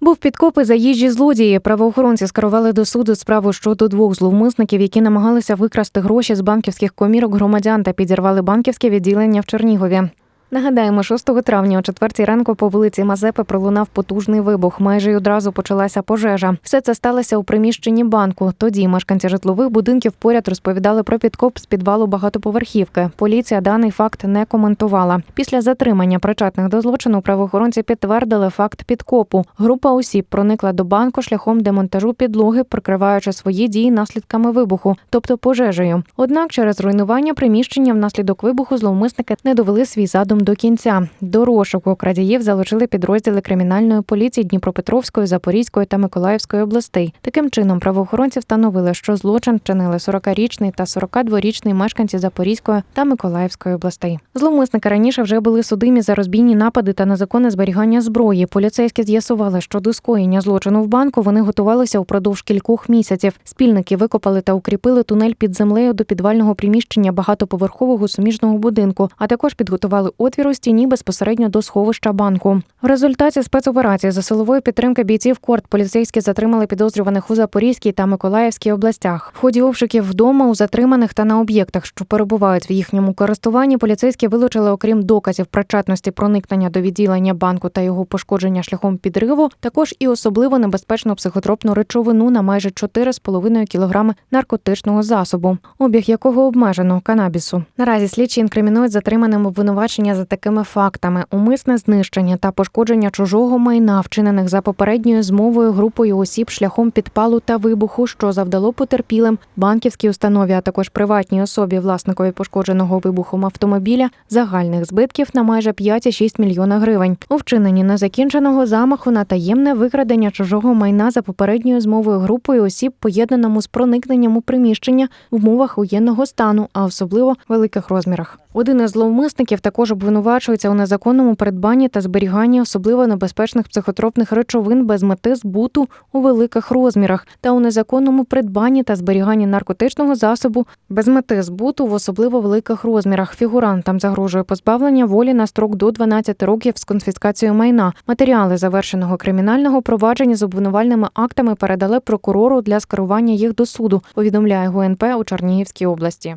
Був підкопи заїжджі злодії. Правоохоронці скерували до суду справу щодо двох зловмисників, які намагалися викрасти гроші з банківських комірок громадян та підірвали банківське відділення в Чернігові. Нагадаємо, 6 травня о 4 ранку по вулиці Мазепи пролунав потужний вибух. Майже й одразу почалася пожежа. Все це сталося у приміщенні банку. Тоді мешканці житлових будинків поряд розповідали про підкоп з підвалу багатоповерхівки. Поліція даний факт не коментувала. Після затримання причетних до злочину правоохоронці підтвердили факт підкопу. Група осіб проникла до банку шляхом демонтажу підлоги, прикриваючи свої дії наслідками вибуху, тобто пожежею. Однак через руйнування приміщення внаслідок вибуху зловмисники не довели свій задум до кінця. До розшуку крадіїв залучили підрозділи кримінальної поліції Дніпропетровської, Запорізької та Миколаївської областей. Таким чином, правоохоронці встановили, що злочин вчинили 40-річний та 42-річний мешканці Запорізької та Миколаївської областей. Зловмисники раніше вже були судимі за розбійні напади та незаконне зберігання зброї. Поліцейські з'ясували, що до скоєння злочину в банку вони готувалися упродовж кількох місяців. Спільники викопали та укріпили тунель під землею до підвального приміщення багатоповерхового суміжного будинку, а також підготували отвір у стіні безпосередньо до сховища банку. В результаті спецоперації за силової підтримки бійців корт поліцейські затримали підозрюваних у Запорізькій та Миколаївській областях. В ході обшуків вдома у затриманих та на об'єктах, що перебувають в їхньому користуванні, поліцейські вилучили, окрім доказів причетності проникнення до відділення банку та його пошкодження шляхом підриву, також і особливо небезпечну психотропну речовину на майже 4,5 кілограми наркотичного засобу, обіг якого обмежено канабісу. Наразі слідчі інкримінують затриманим обвинувачення за такими фактами: умисне знищення та пошкодження чужого майна, вчинених за попередньою змовою групою осіб шляхом підпалу та вибуху, що завдало потерпілим банківській установі, а також приватній особі власникові пошкодженого вибухом автомобіля загальних збитків на майже 5,6 мільйона гривень. У вчиненні незакінченого замаху на таємне викрадення чужого майна за попередньою змовою групою осіб, поєднаному з проникненням у приміщення в умовах воєнного стану, а особливо великих розмірах. Один із зловмисників також обвинувачується у незаконному придбанні та зберіганні особливо небезпечних психотропних речовин без мети збуту у великих розмірах та у незаконному придбанні та зберіганні наркотичного засобу без мети збуту в особливо великих розмірах. Фігурантам загрожує позбавлення волі на строк до 12 років з конфіскацією майна. Матеріали завершеного кримінального провадження з обвинувальними актами передали прокурору для скерування їх до суду. Повідомляє ГУНП у Чернігівській області.